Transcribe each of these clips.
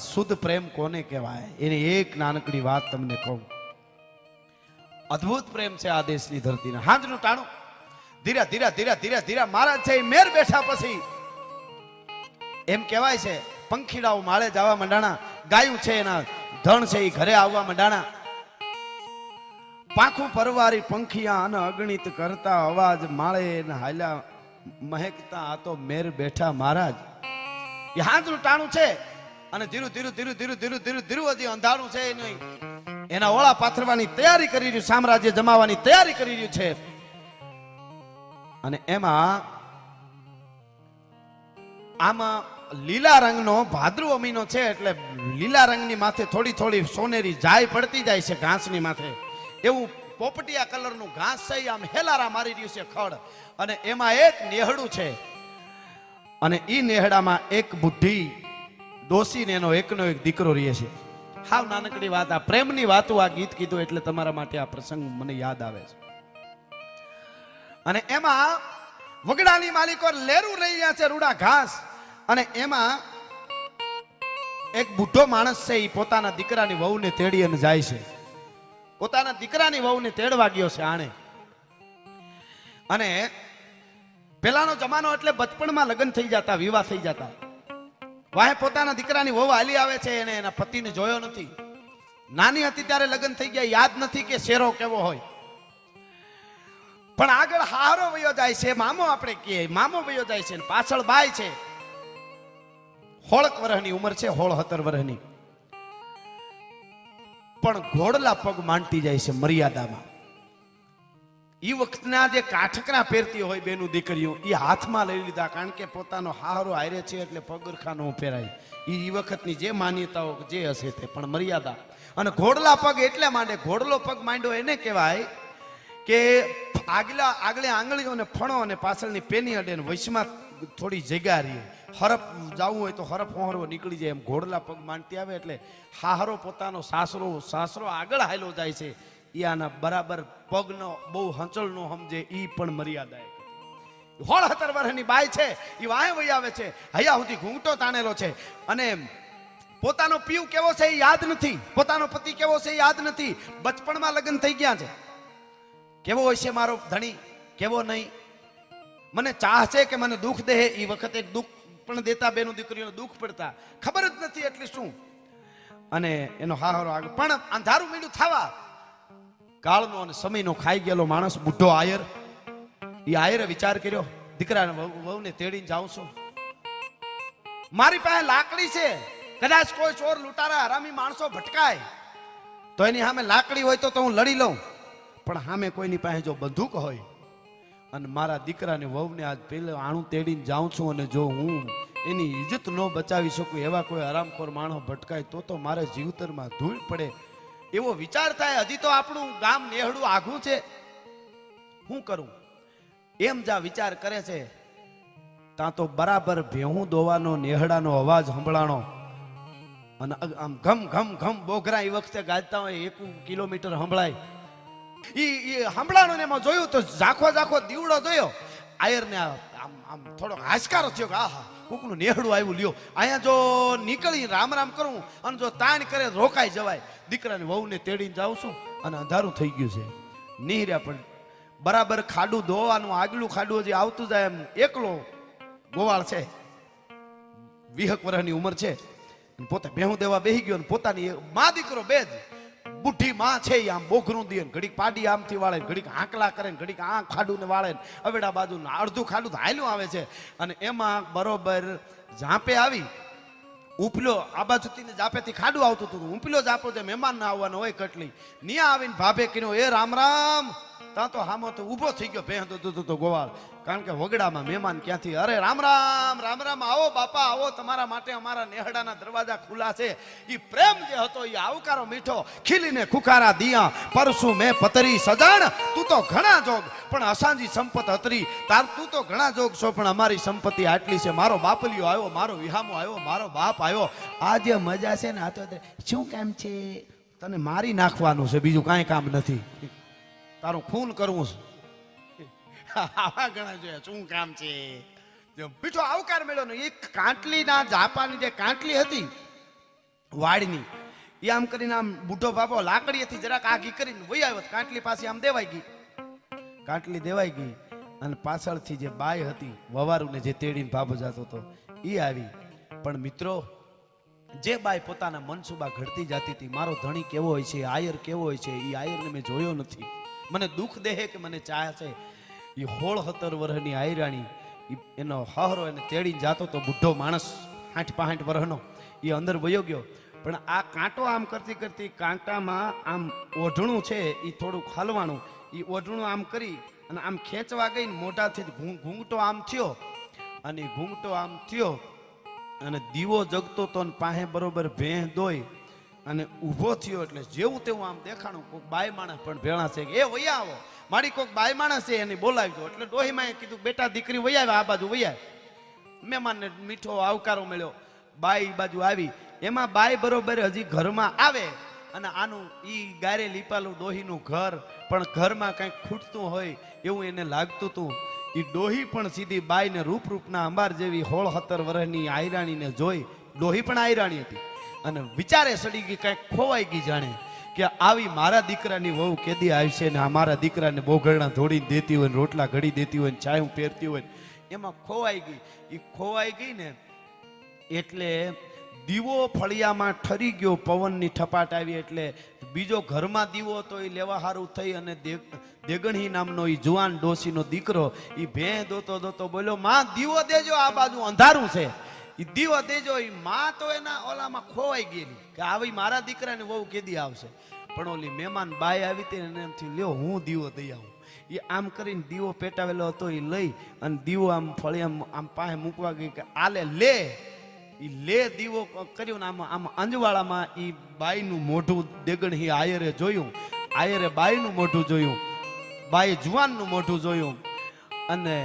શુદ્ધ પ્રેમ કોને કહેવાય? એની એક નાનકડી વાત તમને કહું. અદ્ભુત પ્રેમ છે આ દેશની ધરતીના. હાજનું ટાણું. ધીરા ધીરા ધીરા ધીરા ધીરા. મહારાજ છે મેર બેઠા પછી એમ કહેવાય છે, પંખીડાઓ માળે જવા મંડાણા. ગાયું છે એના, ધણ છે એ ઘરે આવવા મંડાણા. પાંખું પરવારી પંખિયા અને અગણિત કરતા અવાજ માળે હાલ્યા. મહેકતા આ તો મેર બેઠા મહારાજ. એ હાથનું ટાણું છે. અને ધીરું ધીરું ધીરું ધીરું ધીરું ધીરું ધીરું હજી અંધારું છે નહીં. એના ઓળા પાથરવાની તૈયારી કરી રહ્યું, સામ્રાજ્ય જમાવાની તૈયારી કરી રહ્યું છે. અને એમાં આમાં લીલા રંગનો ભાદ્રુ અમીનો છે એટલે લીલા રંગની માથે થોડી થોડી સોનેરી જાય પડતી જાય છે ઘાસની માથે. એવું પોપટિયા કલરનું ઘાસ છે આમ હેલારા મારી રહ્યું છે ખડ. અને એમાં એક નેહડું છે. અને એ નેહડામાં એક બુદ્ધિ ડોસીને એનો એકનો એક દીકરો રહે છે. હાવ નાનકડી વાત, આ પ્રેમની વાતો આ ગીત કીધું એટલે તમારા માટે આ પ્રસંગ મને યાદ આવે છે. અને એમાં વગડાની માલિકો લેરું રહી રહ્યા છે રૂડા ઘાસ. અને એમાં એક બુઢો માણસ છે, એ પોતાના દીકરાની વહુને તેડી અને જાય છે. પોતાના દીકરાની વહુને તેડવા ગયો છે આણે. અને પેલાનો જમાનો એટલે બચપણમાં લગ્ન થઈ જતા, વિવાહ થઈ જતા. વાહે પોતાના દીકરાની વહુ હાલી આવે છે એને એના પતિને જોયો નથી. નાની હતી ત્યારે લગ્ન થઈ ગયા. યાદ નથી કે શેરો કેવો હોય. પણ આગળ હારો વયો જાય છે. મામો આપણે કહીએ. મામો વયો જાય છે પાછળ બાય છે. હોળક વર્ષની ઉંમર છે, હોળ હતર વર્ષની પણ ઘોડલા પગ માંડતી જાય છે મર્યાદામાં. ઈ વખતના જે કાઠકરા પહેરતી હોય બેનું દીકરીઓ એ હાથમાં લઈ લીધા કારણ કે પોતાનો હારો હારે છે એટલે પગરખાનો પહેરાય. એ વખતની જે માન્યતાઓ જે હશે તે પણ મર્યાદા. અને ઘોડલા પગ એટલે માંડે, ઘોડલો પગ માંડ્યો એને કહેવાય કે આગલા, આગલે આંગળીઓને ફણો અને પાછળની પેની અડે ને વચમાં થોડી જગ્યા રહી. હરફ જવું હોય તો હરફ હોહરવો નીકળી જાય એમ ઘોડલા પગ માંડતી આવે એટલે હાહરો પોતાનો સાસરો સાસરો આગળ હાયલો જાય છે. ઈ આના બરાબર પગનો બહુ હંચળ નો સમજે એ પણ મર્યાદા હોળ હતર વર્ષની બાય છે એ વાય વહી આવે છે, હૈયા સુધી ઘૂંટો તાણેલો છે. અને પોતાનો પીવ કેવો છે એ યાદ નથી, પોતાનો પતિ કેવો છે એ યાદ નથી. બચપણમાં લગ્ન થઈ ગયા છે. કેવો હોય છે મારો ધણી, કેવો નહીં? મને ચાહ છે કે મને દુઃખ દે એ વખતે દુઃખ પણ દેતા બેનું દીકરીઓને દુઃખ પડતા. ખબર જ નથી એટલે શું. અને એનો હાહરો આગળ, પણ અંધારું મીડું થવા કાળનો અને સમયનો ખાઈ ગયેલો માણસ, બુઢો આયર. એ આયરે વિચાર કર્યો, દીકરાને વહુ- વહુને તેડીને જાઉં છું. મારી પાસે લાકડી છે. કદાચ કોઈ ચોર લૂંટારા હરામી માણસો ભટકાય. તો એની સામે લાકડી હોય તો હું લડી લઉં. પણ સામે કોઈની પાસે જો બંદૂક હોય અને મારા દીકરાને વહુને આજ પેલે આણું તેડીને જાઉં છું અને જો હું એની ઇજ્જત ન બચાવી શકું એવા કોઈ આરામખોર માણસ ભટકાય, તો તો મારે જીવતરમાં ધૂળ પડે એવો વિચાર થાય, હજી તો આપણું ગામ નેહડું આઘું છે. શું કરું? એમ જા વિચાર કરે છે ત્યાં તો બરાબર ભેહું દોવાનો, નેહડાનો અવાજ સંભળાણો. અને આમ ઘમ ઘમ ઘમ બોઘરા એ વખતે ગાજતા હોય, એક કિલોમીટર સંભળાય. એ સંભળાણું ને એમાં જોયું તો ઝાખો ઝાખો દીવડો જોયો. આયરને આ- આમ આમ થોડો હાશકારો થયો કે, આહા, કોકનું નેહડું આવ્યું, લ્યો. અહીંયા જો નીકળી રામ રામ કરું, અને જો તાણ કરે, રોકાઈ જવાય. દીકરાની વહુને તેડીને જાઉં છું, અને અંધારું થઈ ગયું છે. નીહર્યા પણ બરાબર ખાડું ધોવાનું, આગલું ખાડું હજી આવતું જાય એમ એકલો ગોવાળ છે. વીહક વર્ષની ઉંમર છે. પોતે ભેહું દેવા બેહી ગયો અને પોતાની મા દીકરો બે જ. બુઢી માં છે આમ બોખરું દે ઘડીક પાડી આમથી વાળે ઘડીક આંકલા કરે ઘડીક આંખ ખાડું ને વાળે અવેડા બાજુ અડધું ખાડું હાલ્યું આવે છે. અને એમાં બરોબર ઝાંપે આવી, ઉપલો આ બાજુથી જાપેથી ખાડું આવતું હતું. ઉપલો જાપો જે મહેમાન ના આવવાનો હોય કટલી. નિયા આવીને ભાભે કીધું, એ રામ રામ ત્યાં તો હામો તો ઊભો થઈ ગયો ભેહ તો તો ગોવાળ. કારણ કે વગડામાં મહેમાન ક્યાંથી? અરે રામ રામ રામ રામ, આવો બાપા, આવો, તમારા માટે અમારા નેહડાના દરવાજા ખુલ્લા છે. એ પ્રેમ જે હતો એ આવકારો મીઠો, ખીલીને ખુખારા દિયા, પરસું મેં પતરી સજાણ, તું તો ઘણા જોગ, પણ અસાંજી સંપત હતરી તાર, તું તો ઘણા જોગ છો, પણ અમારી સંપત્તિ આટલી છે. મારો બાપલિયો આવ્યો, મારો વિહામો આવ્યો, મારો બાપ આવ્યો. આ જે મજા છે ને આ તો, શું કામ છે? તને મારી નાખવાનું છે, બીજું કાંઈ કામ નથી. તારું ખૂન કરવું છે. આવા ઘણા જોયા શું કામ છે? બીજો આવકાર મળ્યો એક કાંટલીના જાપાની જે કાંટલી હતી વાડની એ આમ કરીને આમ બુઢો બાપો લાકડીએથી જરાક આગી કરીને વહી આવ્યો, કાંટલી પાસે આમ દેવાઈ ગઈ. કાંટલી દેવાઈ ગઈ અને પાછળથી જે બાય હતી, વવારુને જે તેડીને ભાભો જતો હતો એ આવી. પણ મિત્રો, જે બાય પોતાના મનસુબા ઘડતી જતી હતી, મારો ધણી કેવો હોય છે, આયર કેવો હોય છે એ આયરને મેં જોયો નથી. મને દુઃખ દેહે કે મને ચાહે છે. એ હોળ હતર વર્ષની આયરાણી એનો હહરો એને તેડીને જાતો તો બુઢો માણસ આઠ પાંઠ વર્ષનો એ અંદર વયો ગયો. પણ આ કાંટો આમ કરતી કરતી કાંટામાં આમ ઓઢણું છે એ થોડુંક ખાલવાનું એ ઓઢણું આમ કરી અને આમ ખેંચવા ગઈ ને મોઢાથી ઘૂંઘટો આમ થયો. અને ઘૂંઘટો આમ થયો અને દીવો જગતો તો પાસે બરોબર ભેં દોઈ અને ઊભો થયો એટલે જેવું તેવું આમ દેખાણું કોઈક બાય માણસ પણ ભેળા છે એ વૈયા આવો. મારી કોઈક બાય માણસ છે, એને બોલાવજો. એટલે ડોહીમાં કીધું, બેટા, દીકરી વૈયા આવે, આ બાજુ વૈયા મહેમાનને મીઠો આવકારો મળ્યો. બાઈ બાજુ આવી. એમાં બાઈ બરોબર હજી ઘરમાં આવે અને આનું ઈ ગારે લીપાલું ડોહીનું ઘર પણ ઘરમાં કંઈક ખૂટતું હોય એવું એને લાગતું હતું એ ડોહી પણ સીધી બાઈને રૂપરૂપના અંબાર જેવી હોળ વરહની આયરાણીને જોઈ. ડોહી પણ આયરાણી હતી. અને વિચારે સડી ગઈ, કંઈક ખોવાઈ ગઈ જાણે કે આવી મારા દીકરાની વહુ કેદી આવશે ને આ મારા દીકરાને બોઘરણા ધોડીને દેતી હોય રોટલા ઘડી દેતી હોય ને ચાયું પહેરતી હોય એમાં ખોવાઈ ગઈ. એ ખોવાઈ ગઈ ને એટલે દીવો ફળિયામાં ઠરી ગયો, પવનની ઠપાટ આવી એટલે બીજો ઘરમાં દીવો હતો એ લેવા હારું થઈ અને દેગણી નામનો એ જુવાન ડોસીનો દીકરો એ ભે દોતો દોતો બોલ્યો, માં, દીવો દેજો, આ બાજુ અંધારું છે. એ દીવો દેજો એ માં તો એના ઓલામાં ખોવાઈ ગયેલી કે આવી મારા દીકરાને વહુ કેદી આવશે. પણ ઓલી મહેમાન બાઈ આવી હતી ને એમથી લ્યો, હું દીવો દઈ આવું. એ આમ કરીને દીવો પેટાવેલો હતો એ લઈ અને દીવો આમ ફળી આમ પાસે મૂકવા ગઈ કે આલે લે. એ લે દીવો કર્યો ને આમ આમ અંજવાળામાં એ બાઈનું મોઢું દેગણ હી આયરે જોયું. આયરે બાઈનું મોઢું જોયું. બાઈ જુવાનનું મોઢું જોયું. અને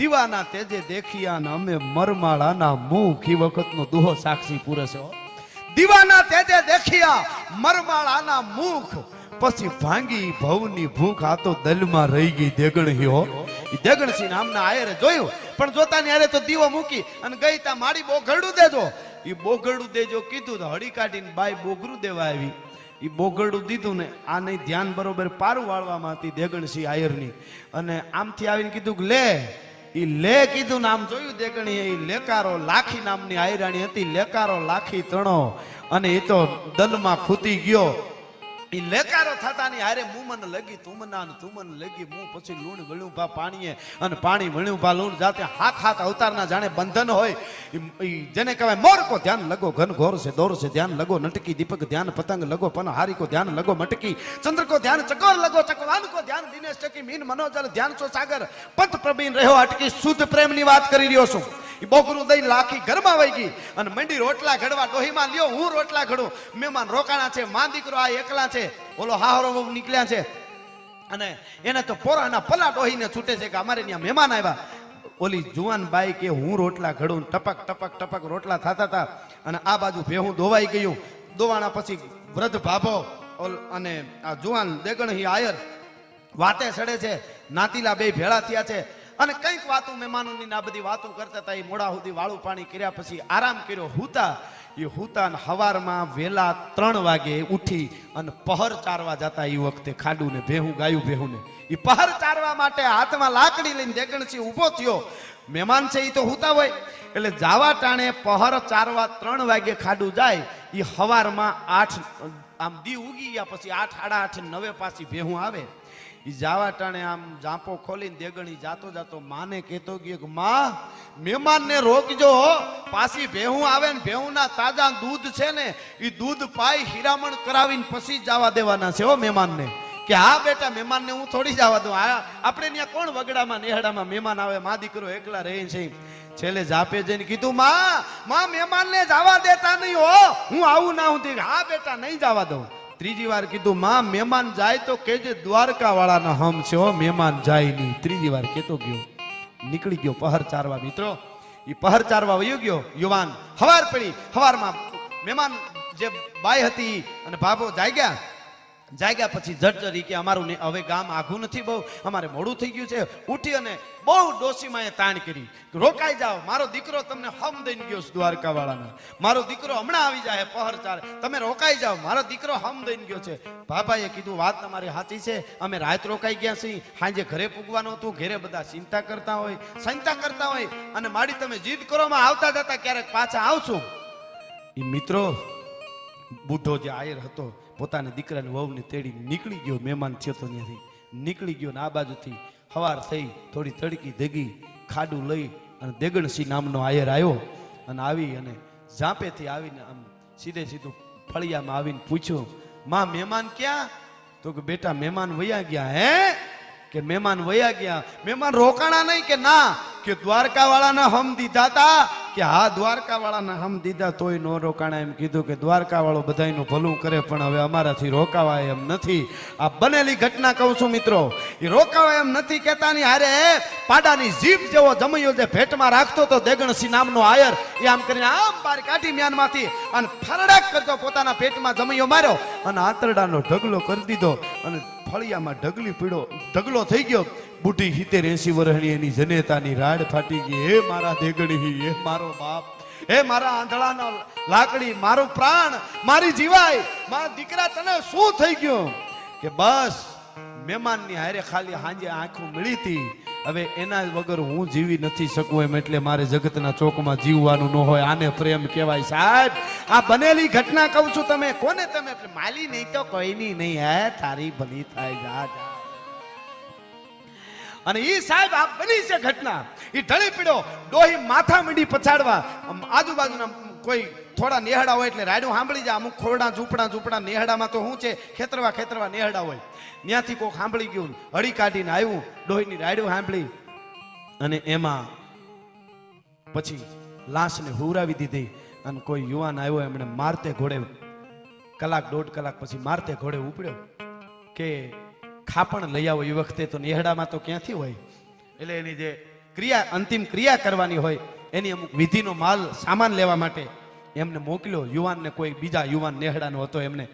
દીવાના તેજે દેખિયા ને અમે મરમાળાના મુખ ઈ વખતનો દુહો સાક્ષી પૂરે દીવાના તેજે દેખિયા મરમાળાના મુખ. પછી ભાંગી ભવની ભૂખ આ તો દલમાં રહી ગઈ દેગણહી હો. ઈ દેગણસી નામના આયરે જોયું. પણ જોતા ની હારે તો દીવો મૂકી અને ગઈ તા મારી બોઘરડું દેજો. ઈ બોઘરડું દેજો કીધું તો હળી કાઢીને બાઈ બોગરું દેવા આવી. ઈ બોગરડું દીધું ને આ નહીં ધ્યાન બરોબર પારું વાળવામાં હતી દેગણસી આયરની. અને આમથી આવીને કીધું કે લે ઈ લે કીધું નામ જોયું દેગણી એ લેકારો લાખી નામની આયરાણી હતી, લેકારો લાખી તણો. અને એ તો દલમાં ખૂતી ગયો. ઈ લેકારો થતાની હારે મું મને લગી, તું મને અને તું મને લગી, મું પછી લૂણ વળ્યું ભા પાણીએ અને પાણી વળ્યું ભા લૂણ જાતે હાથ હાથ અવતારના જાણે બંધન હોય. જેને કહેવાય મોર કો ધ્યાન લગો, ઘન ઘોર છે, દોર છે, ધ્યાન લગો, નટકી, દીપક ધ્યાન, પતંગ લગો, પન હારી કો ધ્યાન લગો, મટકી ચંદ્ર કો ધ્યાન, ચકોર લગો ચકવાન કો ધ્યાન, દિનેશ ચકી, મીન મનોજલ, ધ્યાન સો સાગર પંત પ્રબીન રહ્યો અટકી શુદ્ધ પ્રેમની વાત કરી રહ્યો છું. ઈ બોકરું દઈ લાખી ઘરમાં વહી ગઈ. અને મંડી રોટલા ઘડવા ડોહીમાં લ્યો, હું રોટલા ઘડું. મહેમાન રોકાણા છે, માં દીકરો આ એકલા છે. ઓલો હાહરો નીકળ્યા છે. અને એને તો પોરાના પલા ડોહીને છૂટે છે કે અમારે ત્યાં મહેમાન આવ્યા. ઓલી જુવાન બાઈ કે હું રોટલા ઘડું. ટપક ટપક ટપક રોટલા થતા હતા. અને આ બાજુ ભેહું ધોવાઈ ગયું. દોવાણા પછી વૃદ્ધ ભાભો અને આ જુવાન દેગણહી આયર વાતે સડે છે. નાતીલા બે ભેળા થયા છે. અને કંઈક વાતો મહેમાનોની ના બધી વાતો કરતા હતા, એ મોડા સુધી વાળું પાણી કર્યા પછી આરામ કર્યો. હુતા, એ હુતા ને હવારમાં વેલા ત્રણ વાગે ઉઠી અને પહર ચારવા જતા એ વખતે ખાડું ને ભેહું, ગાયું ભેહું ને એ પહર ચારવા માટે હાથમાં લાકડી લઈને દેગણસી ઊભો થયો. મહેમાન છે એ તો હુતા હોય. એટલે જાવા ટાણે પહર ચારવા ત્રણ વાગે ખાડું જાય એ હવારમાં આઠ, આમ દી ઉગી ગયા પછી આઠ, આડા આઠ નવે પાછી ભેહું આવે. ઈ જાવા ટાણે આમ જાપો ખોલીને દેગણી જાતો જાતો માને કહેતો ગયો કે, માં, મહેમાનને રોકજો. પાછી ભેહું આવે ને ભેહુંના તાજા દૂધ છે ને એ દૂધ પાઈ હીરામણ કરાવીને પછી જવા દેવાના છે હો મહેમાનને. કે, હા બેટા, મહેમાનને હું થોડી જવા દઉં. આપણે ત્યાં કોણ વગડામાં, નેહડામાં મહેમાન આવે? મા દીકરો એકલા રહે છે છેલ્લે જાપે જઈને કીધું, માં માં, મહેમાનને જવા દેતા નહીં હો. હું આવું ના હું. હા બેટા, નહીં જવા દઉં. ત્રીજી વાર કીધું, માં, મહેમાન જાય તો કેજે દ્વારકા વાળાના હમ છે મહેમાન જાય નહીં. ત્રીજી વાર કેતો ગયો. નીકળી ગયો પહર ચારવા. મિત્રો એ પહર ચારવા વયો ગયો, યુવાન. હવાર પડી. હવારમાં મહેમાન જે બાઈ હતી અને ભાભો જાગ્યા જાગ્યા પછી જર્જરી કે અમારું હવે ગામ આઘું નથી બહુ, અમારે મોડું થઈ ગયું છે. ઉઠી અને બહુ ડોસીમાં તાણ કરી રોકાઈ જાઓ, મારો દીકરો તમને હમ દઈને ગયો છે દ્વારકા વાળાના મારો દીકરો હમણાં આવી જાય પહર ચાલે તમે રોકાઈ જાઓ, મારો દીકરો હમ દઈને ગયો છે. બાબાએ કીધું, વાત તમારી સાચી છે. અમે રાત રોકાઈ ગયા છીએ. સાંજે ઘરે પૂગવાનું હતું. ઘરે બધા ચિંતા કરતા હોય ચિંતા કરતા હોય. અને મારી તમે જીદ કરોમાં આવતા જતા ક્યારેક પાછા આવશું. એ મિત્રો બુઢો જે આયર હતો પોતાના દીકરાની વહુને તેડી નીકળી ગયો, મહેમાન થયો તો ત્યાંથી. નીકળી ગયો ને આ બાજુથી હવાર થઈ, થોડી તડકી દેગી ખાડું લઈ અને દેગણસિંહ નામનો આયર આવ્યો અને આવી અને ઝાંપેથી આવીને આમ સીધે સીધું ફળિયામાં આવીને પૂછ્યું, માં, મહેમાન ક્યાં? તો કે, બેટા, મહેમાન વયા ગયા. હે? કે, મહેમાન વયા ગયા. મહેમાન રોકાણા નહીં કે ના? કે દ્વારકા વાળાના હમ દીધા તા કે હા દ્વારકા વાળાને હમ દીધા તોય નો રોકાણા. એમ કીધું કે દ્વારકા વાળો બધાયનું ભલું કરે, પણ હવે અમારાથી રોકાવાય એમ નથી. આ બનેલી ઘટના કહું છું મિત્રો. એ રોકાવાય એમ નથી કહેતા ની હારે પાડાની જીભ જેવો જમૈયો જે ભેટમાં રાખતો તો દેગણસિંહ નામનો આયર, એ આમ કરીને આમ બાર કાઢી મ્યાનમાંથી અને ફરડાક કરતો પોતાના પેટમાં જમૈયો માર્યો અને આંતરડાનો ઢગલો કરી દીધો અને ફળિયામાં ઢગલી પીડો, ઢગલો થઈ ગયો. બુઢી સિત્તેર એસી વર્ષની એની જનેતાની રાડ ફાટી ગઈ. હે મારા દેગડી, હે મારો બાપ, હે મારા આંધળાનો લાકડી, મારો પ્રાણ, મારી જીવાય, મારા દીકરા, તને શું થઈ ગયું? કે બસ, મહેમાનની હારે ખાલી હાંજે આંખો મળી હતી. હવે એના વગર હું જીવી નથી શકું એમ એટલે મારે જગતના ચોકમાં જીવવાનું ન હોય. આને પ્રેમ કહેવાય. સાહેબ, આ બનેલી ઘટના કહું છું તમે. કોને તમે? માલી નહીં તો કોઈની નહીં. હે, તારી ભલી થાય. જા જા. અને ઈ સાહેબ આ બની છે ઘટના. ઈ ઢળી પીડો, ડોહી માથા મીડી પછાડવા. આજુબાજુના કોઈ થોડા નેહડા હોય એટલે રાયડું સાંભળી જાય. અમુક ખોરડા ઝૂંપડા ઝૂંપડા નેહડામાં તો શું છે, ખેતરવા ખેતરવા નેહડા હોય. ત્યાંથી કોક સાંભળી ગયું, હળી કાઢીને આવ્યું, ડોહીની રાયડું સાંભળી. અને એમાં પછી લાશને હુરાવી દીધી અને કોઈ યુવાન આવ્યો, એમણે મારતે ઘોડે કલાક દોઢ કલાક પછી મારતે ઘોડે ઉપડ્યો કે ખાપણ લઈ આવો એ વખતે તો નેહડામાં તો ક્યાંથી હોય? એટલે એની જે ક્રિયા, અંતિમ ક્રિયા કરવાની હોય, એની અમુક વિધિનો માલ સામાન લેવા માટે એમને મોકલ્યો. યુવાનને કોઈ બીજા યુવાન નેહડાનો હતો, એમને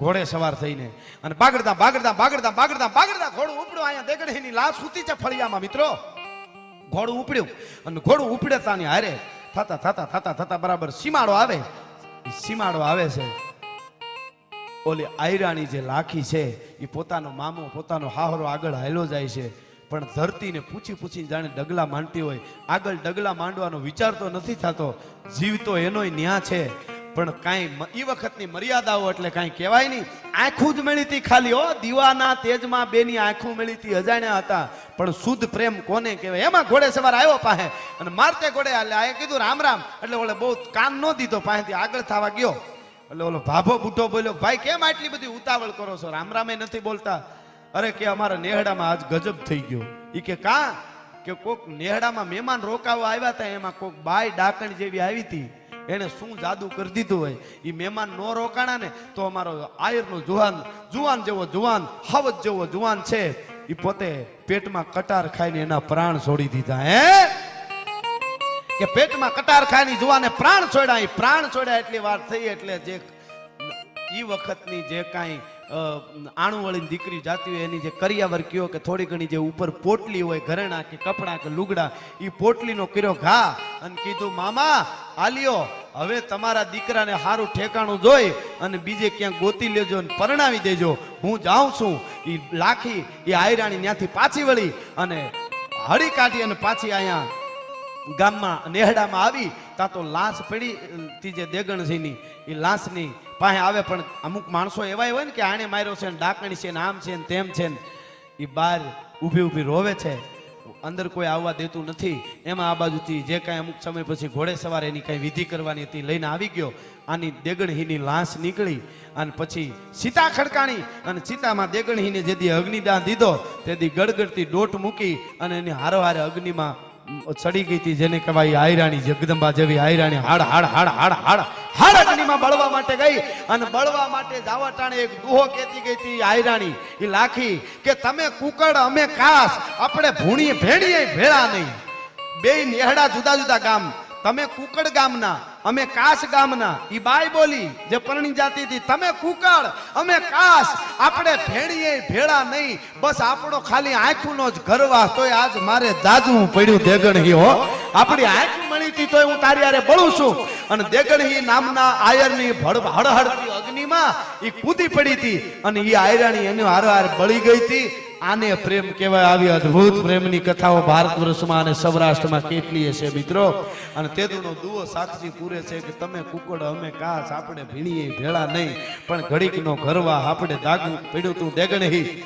ઘોડે સવાર થઈને. અને બાગડતા બાગડતા બાગડતા બાગડતા બાગડતા ઘોડું ઉપડ્યું અહીંયા દેગડેની લાશ સૂતી છે ફળિયામાં, મિત્રો. ઘોડું ઉપડ્યું. અને ઘોડું ઉપડેતાની હારે થતા થતા થતા થતા બરાબર સીમાડો આવે. સીમાડો આવે છે. ઓલી આયરાણી જે લાખી છે એ પોતાનો મામો, પોતાનો હાહરો આગળ હાલ્યો જાય છે. પણ ધરતીને પૂછી પૂછીને જાણે ડગલા માંડતી હોય. આગળ ડગલા માંડવાનો વિચાર તો નથી થતો. જીવ તો એનોય ન્યા છે. પણ કાંઈ એ વખતની મર્યાદાઓ એટલે કાંઈ કહેવાય નહીં. આંખું જ મળી ખાલી, હો. દીવાના તેજમાં બેની આંખું મળી અજાણ્યા હતા. પણ શુદ્ધ પ્રેમ કોને કહેવાય? એમાં ઘોડે સવાર આવ્યો પાસે અને મારતે ઘોડે એટલે આ કીધું રામ રામ. એટલે ઓલે બહુ કાન ન દીધો પાસેથી આગળ થવા ગયો. એટલે ઓલો ભાભો બુઢો બોલ્યો, ભાઈ, કેમ આટલી બધી ઉતાવળ કરો છો? રામ રામે નથી બોલતા. અરે, કે અમારા નેહડામાં આજ ગજબ થઈ ગયો. એ કે, કા? કે કોક નેહડામાં મહેમાન રોકાવા આવ્યા હતા એમાં કોક બાય ડાકણ જેવી આવી હતી એને શું જાદુ કરી દીધું હોય? એ મહેમાન નો રોકાણા ને, તો અમારો આયરનો જુવાન જુવાન જેવો જુવાન હવત જેવો જુવાન છે. એ પોતે પેટમાં કટાર ખાઈને એના પ્રાણ છોડી દીધા, હે? કે પેટમાં કટાર ખાની જુવાને પ્રાણ છોડ્યા પ્રાણ છોડ્યા એટલી વાર થઈ એટલે જે ઈ વખતની જે કાંઈ અ, દીકરી જાતી હોય એની જે કરિયાવર કયો કે થોડી ઘણી જે ઉપર પોટલી હોય ઘરેણા કે કપડાં કે લુગડા એ પોટલીનો કર્યો ઘા અને કીધું મામા આલ્યો હવે તમારા દીકરાને સારું ઠેકાણું જોઈ અને બીજે ક્યાંક ગોતી લેજો અને પરણાવી દેજો. હું જાઉં છું. એ લાખી એ આયરાણી ત્યાંથી પાછી વળી અને હળી કાઢી અને પાછી અહીંયા ગામમાં નેહડામાં આવી ત્યાં તો લાશ પડી તી જે દેગણસિંહની એ લાશની પાસે આવે, પણ અમુક માણસો એવા હોય ને કે આણે માર્યો છે ને ડાકણી છે ને આમ છે ને તેમ છે ને એ બહાર ઊભી ઊભી રોવે છે. અંદર કોઈ આવવા દેતું નથી. એમાં આ બાજુથી જે કાંઈ અમુક સમય પછી ઘોડે સવારે એની કાંઈ વિધિ કરવાની હતી, લઈને આવી ગયો. આની દેગણહીની લાશ નીકળી અને પછી સીતા ખડકાણી અને સીતામાં દેગણહીને જેથી અગ્નિદાન દીધો તેથી ગડગડતી ડોટ મૂકી અને એની હારો હારે અગ્નિમાં ચડી ગઈ હતી, જેને કહેવાય આયરાણી, જગદંબા જેવી આયરાણી. હાડ હાડ હાડ હાડ હાડ. હાડ બળવા માટે ગઈ અને બળવા માટે જાવા ટાણે એક દુહો કહેતી ગઈ હતી આયરાણી. એ લાખી કે તમે કુકડ, અમે કાસ, આપણે ભૂણીએ ભેડીએ ભેળા નહીં. બે નેહડા જુદા જુદા ગામ. તમે કુકડ ગામના. અમે કાશ ગામના, ઈ બાઈ બોલી, જે પરણી જાતી હતી, તમે કુકળ, અમે કાસ આપણે ભેણીએ ભેળા નહીં, બસ આપણો ખાલી આંખુનો જ ગરવા તોય આજ મારે જાજવું પડ્યું દેગણહી, હો. આપણી આંખ મળી હતી તોય હું તારી હારે બળું છું. અને દેગણહી નામના આયરની ભડ, હળહળતી અગ્નિમાં ઈ કૂદી પડી હતી અને ઈ આયરાણી એની હારો હાર બળી ગઈ હતી. આને પ્રેમ કહેવાય. આવી અદ્ભુત પ્રેમની કથાઓ ભારત વર્ષમાં અને સૌરાષ્ટ્રમાં કેટલી છે મિત્રો? અને તેદુનો દુઓ સાક્ષી પૂરે છે કે તમે કુકડ અમે કાસ, આપણે ભીણીએ ભેળા નહીં. પણ ઘડીકનો ઘરવા આપણે દાગું પીડ્યું તું દેગણહી